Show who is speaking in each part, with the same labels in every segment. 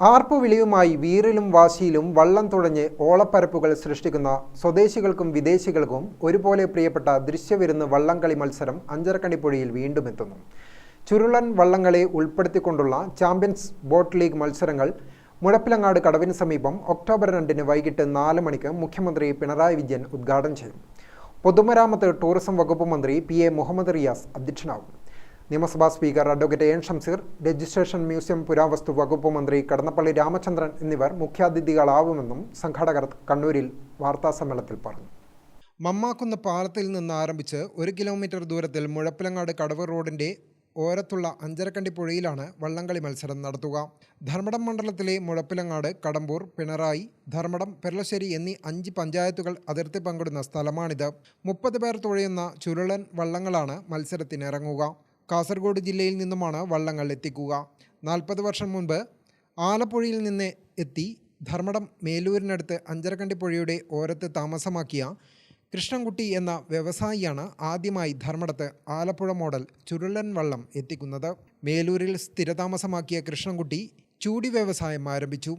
Speaker 1: ആർപ്പുവിളിയുമായി വീറിലും വാശിയിലും വള്ളം തുഴഞ്ഞ് ഓളപ്പരപ്പുകൾ സൃഷ്ടിക്കുന്ന സ്വദേശികൾക്കും വിദേശികൾക്കും ഒരുപോലെ പ്രിയപ്പെട്ട ദൃശ്യവിരുന്ന് വള്ളംകളി മത്സരം അഞ്ചരക്കണിപ്പുഴയിൽ വീണ്ടും എത്തുന്നു ചുരുളൻ വള്ളംകളി ഉൾപ്പെടുത്തിക്കൊണ്ടുള്ള ചാമ്പ്യൻസ് ബോട്ട് ലീഗ് മത്സരങ്ങൾ മുഴപ്പിലങ്ങാട് കടവിന് സമീപം ഒക്ടോബർ രണ്ടിന് വൈകിട്ട് നാല് മണിക്ക് മുഖ്യമന്ത്രി പിണറായി വിജയൻ ഉദ്ഘാടനം ചെയ്യും. പൊതുമരാമത്ത് ടൂറിസം വകുപ്പ് മന്ത്രി പി എ മുഹമ്മദ് റിയാസ് അധ്യക്ഷനാവും നിയമസഭാ speaker advocate N Shamseer registration museum പുരാവസ്തു വകുപ്പ് മന്ത്രി കടന്നപ്പള്ളി രാമചന്ദ്രൻ എന്നിവർ മുഖ്യാതിഥികളാവുമെന്നും സംഘാടകർ കണ്ണൂരിൽ വാർത്താസമ്മേളനത്തിൽ പറഞ്ഞു. മമ്മാക്കുന്ന് പാലത്തിൽ നിന്ന് ആരംഭിച്ച് ഒരു കിലോമീറ്റർ ദൂരത്തിൽ മുഴപ്പിലങ്ങാട് കടവ് റോഡിന്റെ ഓരത്തുള്ള അഞ്ചരക്കണ്ടി പുഴയിലാണ് വള്ളംകളി മത്സരം നടത്തുക. ധർമ്മടം മണ്ഡലത്തിലെ മുഴപ്പിലങ്ങാട് കടമ്പൂർ പിണറായി ധർമ്മടം പെരളശ്ശേരി എന്നീ അഞ്ച് പഞ്ചായത്തുകൾ അതിർത്തി പങ്കിടുന്ന സ്ഥലമാണിത്. മുപ്പത് പേർ തുഴയുന്ന ചുരുളൻ വള്ളങ്ങളാണ് മത്സരത്തിനിറങ്ങുക. കാസർഗോഡ് ജില്ലയിൽ നിന്നുമാണ് വള്ളങ്ങൾ എത്തിക്കുക. നാൽപ്പത് വർഷം മുൻപ് ആലപ്പുഴയിൽ നിന്ന് എത്തി ധർമ്മടം മേലൂരിനടുത്ത് അഞ്ചരക്കണ്ടി പുഴയുടെ ഓരത്ത് താമസമാക്കിയ കൃഷ്ണൻകുട്ടി എന്ന വ്യവസായിയാണ് ആദ്യമായി ധർമ്മടത്ത് ആലപ്പുഴ മോഡൽ ചുരുളൻ വള്ളം എത്തിക്കുന്നത്. മേലൂരിൽ സ്ഥിരതാമസമാക്കിയ കൃഷ്ണൻകുട്ടി ചൂടി വ്യവസായം ആരംഭിച്ചു.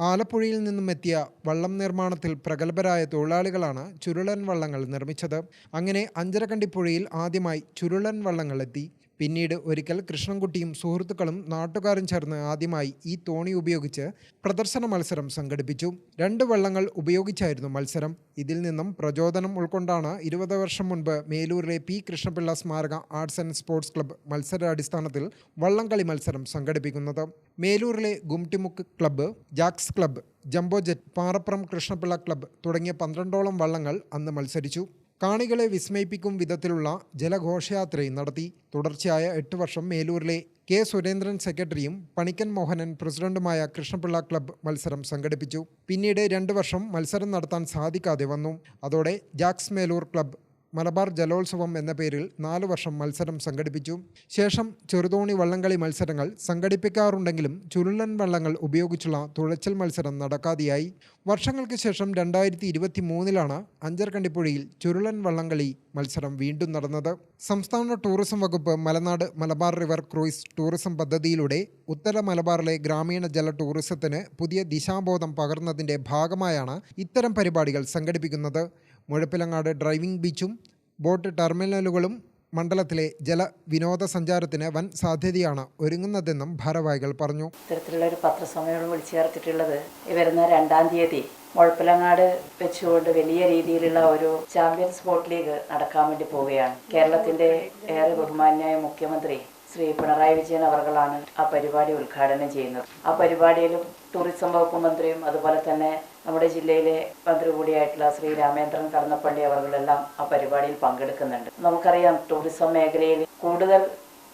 Speaker 1: ആലപ്പുഴയിൽ നിന്നും എത്തിയ വള്ളം നിർമ്മാണത്തിൽ പ്രഗത്ഭരായ തൊഴിലാളികളാണ് ചുരുളൻ വള്ളങ്ങൾ നിർമ്മിച്ചത്. അങ്ങനെ അഞ്ചരക്കണ്ടി പുഴയിൽ ആദ്യമായി ചുരുളൻ വള്ളങ്ങൾ എത്തി. പിന്നീട് ഒരിക്കൽ കൃഷ്ണൻകുട്ടിയും സുഹൃത്തുക്കളും നാട്ടുകാരും ചേർന്ന് ആദ്യമായി ഈ തോണി ഉപയോഗിച്ച് പ്രദർശന മത്സരം സംഘടിപ്പിച്ചു. രണ്ട് വള്ളങ്ങൾ ഉപയോഗിച്ചായിരുന്നു മത്സരം. ഇതിൽ നിന്നും പ്രചോദനം ഉൾക്കൊണ്ടാണ് ഇരുപത് വർഷം മുൻപ് മേലൂരിലെ പി. കൃഷ്ണപിള്ള സ്മാരക ആർട്സ് ആൻഡ് സ്പോർട്സ് ക്ലബ്ബ് മത്സരാടിസ്ഥാനത്തിൽ വള്ളംകളി മത്സരം സംഘടിപ്പിക്കുന്നത്. മേലൂരിലെ Gumtimukku club jacks club jumbo jet Parappuram Krishnapillai club തുടങ്ങിയ പന്ത്രണ്ടോളം വള്ളങ്ങൾ അന്ന് മത്സരിച്ചു. കാണികളെ വിസ്മയിപ്പിക്കും വിധത്തിലുള്ള ജലഘോഷയാത്രയും നടത്തി. തുടർച്ചയായ എട്ട് വർഷം മേലൂരിലെ കെ സുരേന്ദ്രൻ സെക്രട്ടറിയും പണിക്കൻ മോഹനൻ പ്രസിഡന്റുമായ കൃഷ്ണപിള്ള ക്ലബ്ബ് മത്സരം സംഘടിപ്പിച്ചു. പിന്നീട് രണ്ട് വർഷം മത്സരം നടത്താൻ സാധിക്കാതെ വന്നു. അതോടെ ജാക്സ് മേലൂർ ക്ലബ്ബ് മലബാർ ജലോത്സവം എന്ന പേരിൽ നാലു വർഷം മത്സരം സംഘടിപ്പിച്ചു. ശേഷം ചെറുതോണി വള്ളംകളി മത്സരങ്ങൾ സംഘടിപ്പിക്കാറുണ്ടെങ്കിലും ചുരുളൻ വള്ളങ്ങൾ ഉപയോഗിച്ചുള്ള തുഴച്ചൽ മത്സരം നടക്കാതെയായി. വർഷങ്ങൾക്ക് ശേഷം രണ്ടായിരത്തി ഇരുപത്തി മൂന്നിലാണ് അഞ്ചർകണ്ടിപ്പുഴയിൽ ചുരുളൻ വള്ളംകളി മത്സരം വീണ്ടും നടന്നത്. സംസ്ഥാന ടൂറിസം വകുപ്പ് Malanad Malabar river cruise tourism പദ്ധതിയിലൂടെ ഉത്തര മലബാറിലെ ഗ്രാമീണ ജല ടൂറിസത്തിന് പുതിയ ദിശാബോധം പകർന്നതിന്റെ ഭാഗമായാണ് ഇത്തരം പരിപാടികൾ സംഘടിപ്പിക്കുന്നത്. മുഴപ്പിലങ്ങാട് ഡ്രൈവിംഗ് ബീച്ചും ബോട്ട് ടെർമിനലുകളും മണ്ഡലത്തിലെ ജല വിനോദസഞ്ചാരത്തിന് വൻ സാധ്യതയാണ് ഒരുങ്ങുന്നതെന്നും ഭാരവാഹികൾ പറഞ്ഞു.
Speaker 2: ഇത്തരത്തിലുള്ള ഒരു പത്രസമ്മേളനം വിളിച്ചു ചേർത്തിട്ടുള്ളത് വരുന്ന രണ്ടാം തീയതി മുഴപ്പിലങ്ങാട് വെച്ചുകൊണ്ട് വലിയ രീതിയിലുള്ള ഒരു ചാമ്പ്യൻസ് ബോട്ട് ലീഗ് നടക്കാൻ വേണ്ടി പോവുകയാണ്. കേരളത്തിന്റെ ഏറെ ബഹുമാന്യായ മുഖ്യമന്ത്രി ശ്രീ പിണറായി വിജയൻ അവർകളാണ് ആ പരിപാടി ഉദ്ഘാടനം ചെയ്യുന്നത്. ആ പരിപാടിയിൽ ടൂറിസം വകുപ്പ് മന്ത്രിയും അതുപോലെ തന്നെ നമ്മുടെ ജില്ലയിലെ മന്ത്രി കൂടിയായിട്ടുള്ള ശ്രീ രാമേന്ദ്രൻ കടന്നപ്പള്ളി അവർകളെല്ലാം ആ പരിപാടിയിൽ പങ്കെടുക്കുന്നുണ്ട്. നമുക്കറിയാം ടൂറിസം മേഖലയിൽ കൂടുതൽ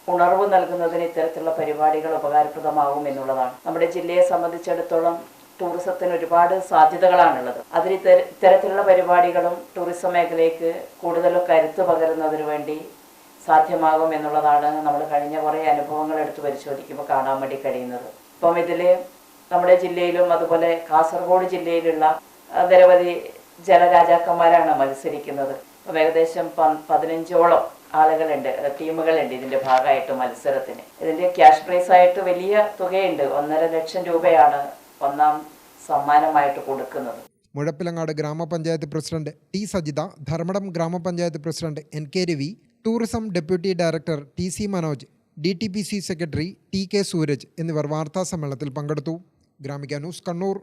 Speaker 2: ഉണർവ് നൽകുന്നതിന് ഇത്തരത്തിലുള്ള പരിപാടികൾ ഉപകാരപ്രദമാകും എന്നുള്ളതാണ്. നമ്മുടെ ജില്ലയെ സംബന്ധിച്ചിടത്തോളം ടൂറിസത്തിന് ഒരുപാട് സാധ്യതകളാണുള്ളത്. ഇത്തര- ഇത്തരത്തിലുള്ള പരിപാടികളും ടൂറിസം മേഖലയ്ക്ക് കൂടുതൽ കരുത്ത് പകരുന്നതിന് വേണ്ടി സാധ്യമാകും എന്നുള്ളതാണ് നമ്മൾ കഴിഞ്ഞ കുറേ അനുഭവങ്ങൾ എടുത്ത് പരിശോധിക്കുമ്പോൾ കാണാൻ വേണ്ടി കഴിയുന്നത്. ഇപ്പം ഇതിൽ നമ്മുടെ ജില്ലയിലും അതുപോലെ കാസർഗോഡ് ജില്ലയിലുള്ള നിരവധി ജലരാജാക്കന്മാരാണ് മത്സരിക്കുന്നത്. അപ്പം ഏകദേശം പതിനഞ്ചോളം ആളുകളുണ്ട് ടീമുകളുണ്ട് ഇതിന്റെ ഭാഗമായിട്ട് മത്സരത്തിന്. ഇതിന്റെ ക്യാഷ് പ്രൈസ് ആയിട്ട് വലിയ തുകയുണ്ട്. ഒന്നര ലക്ഷം രൂപയാണ് ഒന്നാം സമ്മാനമായിട്ട് കൊടുക്കുന്നത്.
Speaker 1: മുഴപ്പിലങ്ങാട് ഗ്രാമപഞ്ചായത്ത് പ്രസിഡന്റ് ടി. സജിത ധർമ്മടം ഗ്രാമപഞ്ചായത്ത് president N. K. Ravi tourism deputy director T C Manoj D T P C secretary T K Sooraj എന്നിവർ വാർത്താസമ്മേളനത്തിൽ പങ്കെടുത്തു. ഗ്രാമിക ന്യൂസ് കണ്ണൂർ.